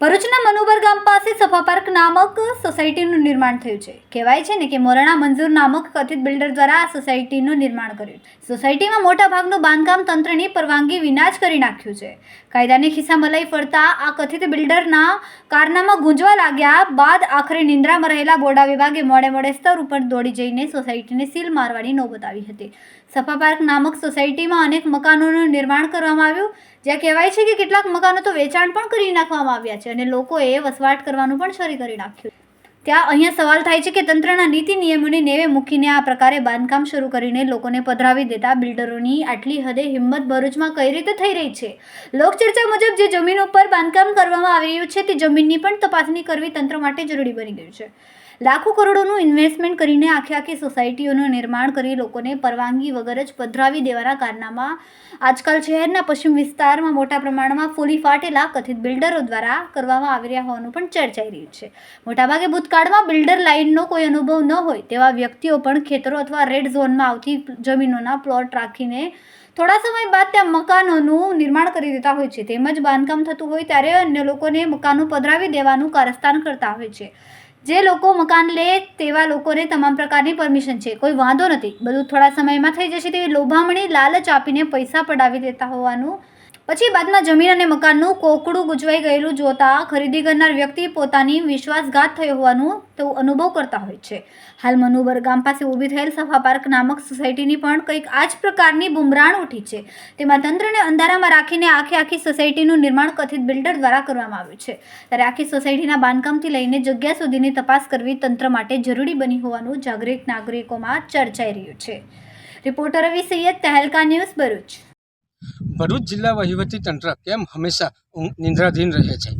ભરૂચના મનુબર ગામ પાસે સફા પાર્ક નામક સોસાયટીનું નિર્માણ થયું છે. કહેવાય છે ને કે મોરાણા મંજૂર નામક કથિત બિલ્ડર દ્વારા આ સોસાયટીનું નિર્માણ કર્યું. સોસાયટીમાં મોટા ભાગનું બાંધકામ તંત્રની પરવાનગી વિના જ કરી નાખ્યું છે. કાયદાની ખિસ્સા મલાઈ ફરતા આ કથિત બિલ્ડરના કારનામાં ગુંજવા લાગ્યા બાદ આખરે નિંદ્રામાં રહેલા બોડા વિભાગે મોડે મોડે સ્તર ઉપર દોડી જઈને સોસાયટીને સીલ મારવાની નોબત આવી હતી. સફા પાર્ક નામક સોસાયટીમાં અનેક મકાનોનું નિર્માણ કરવામાં આવ્યું, જ્યાં કહેવાય છે કે કેટલાક મકાનો તો વેચાણ પણ કરી નાખવામાં આવ્યા છે અને લોકોએ વસવાટ કરવાનું પણ શરૂ કરી નાખ્યું. ત્યાં અહીંયા સવાલ થાય છે કે તંત્રના નીતિ નિયમોને નેવે મૂકીને આ પ્રકારે બાંધકામ શરૂ કરીને લોકોને પધરાવી દેતા બિલ્ડરોની આટલી હદે હિંમત ભરૂચમાં કઈ રીતે થઈ રહી છે? લોકચર્ચા મુજબ જે જમીન ઉપર બાંધકામ કરવામાં આવી રહ્યું છે તે જમીનની પણ તપાસણી કરવી તંત્ર માટે જરૂરી બની ગયું છે. લાખો કરોડોનું ઇન્વેસ્ટમેન્ટ કરીને આખી આખી સોસાયટીઓનું નિર્માણ કરી લોકોને પરવાનગી વગર જ પધરાવી દેવાના કારનામાં આજકાલ શહેરના પશ્ચિમ વિસ્તારમાં મોટા પ્રમાણમાં ફૂલી ફાટેલા કથિત બિલ્ડરો દ્વારા કરવામાં આવી રહ્યા હોવાનું પણ ચર્ચાઈ રહ્યું છે. મોટાભાગે ભૂતકાળમાં બિલ્ડર લાઇનનો કોઈ અનુભવ ન હોય તેવા વ્યક્તિઓ પણ ખેતરો અથવા રેડ ઝોનમાં આવતી જમીનોના પ્લોટ રાખીને થોડા સમય બાદ ત્યાં મકાનોનું નિર્માણ કરી દેતા હોય છે. તેમજ બાંધકામ થતું હોય ત્યારે અન્ય લોકોને મકાનો પધરાવી દેવાનું કારસ્તાન કરતા હોય છે. જે લોકો મકાન લે તેવા લોકોને તમામ પ્રકારની પરમિશન છે. કોઈ વાંધો નથી. બધું થોડા સમયમાં થઈ જશે તેવી લોભામણી લાલચ આપીને પૈસા પડાવી દેતા હોવાનું પછી બાદમાં જમીન અને મકાનનું કોકડું ગુજવાઈ ગયેલું જોતા ખરીદી કરનાર વ્યક્તિ પોતાની વિશ્વાસઘાત થયો હોવાનું તેઓ અનુભવ કરતા હોય છે. હાલ મનુબર ગામ પાસે ઊભી થયેલ સફા પાર્ક નામક સોસાયટીની પણ કંઈક આ જ પ્રકારની બુમરાણ ઉઠી છે. તેમાં તંત્રને અંધારામાં રાખીને આખી આખી સોસાયટીનું નિર્માણ કથિત બિલ્ડર દ્વારા કરવામાં આવ્યું છે. ત્યારે આખી સોસાયટીના બાંધકામથી લઈને જગ્યા સુધીની તપાસ કરવી તંત્ર માટે જરૂરી બની હોવાનું જાગૃત નાગરિકોમાં ચર્ચાઈ રહ્યું છે. Reporter Ravi Saiyed Tehelka news Bharuch. Bharuch જિલ્લા વહીવટી તંત્ર કેમ હંમેશા નિંદ્રાધીન રહે છે?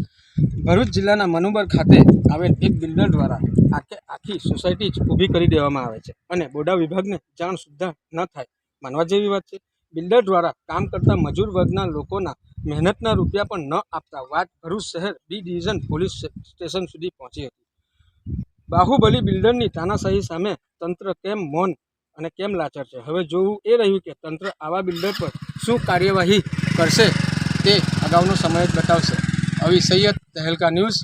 ભરૂચ જિલ્લાના મનુબર ખાતે આવેલ એક બિલ્ડર દ્વારા આખે, આખી સોસાયટી જ ઊભી કરી દેવામાં આવે છે અને બોડા વિભાગને જાણ સુદ્ધા ન થાય માનવા જેવી વાત છે. બિલ્ડર દ્વારા કામ કરતા મજૂર વર્ગના લોકોના મહેનતના રૂપિયા પણ ન આપતા વાત ભરૂચ શહેર બી ડિવિઝન પોલીસ સ્ટેશન સુધી પહોંચી હતી. બાહુબલી બિલ્ડરની તાનાશાહી સામે તંત્ર કેમ મૌન અને કેમ લાચાર છે? હવે જોવું એ રહ્યું કે તંત્ર આવા બિલ્ડર પર શું કાર્યવાહી કરશે તે અગાઉનો સમય જ બતાવશે. અવી સૈયદ તહેલકા ન્યૂઝ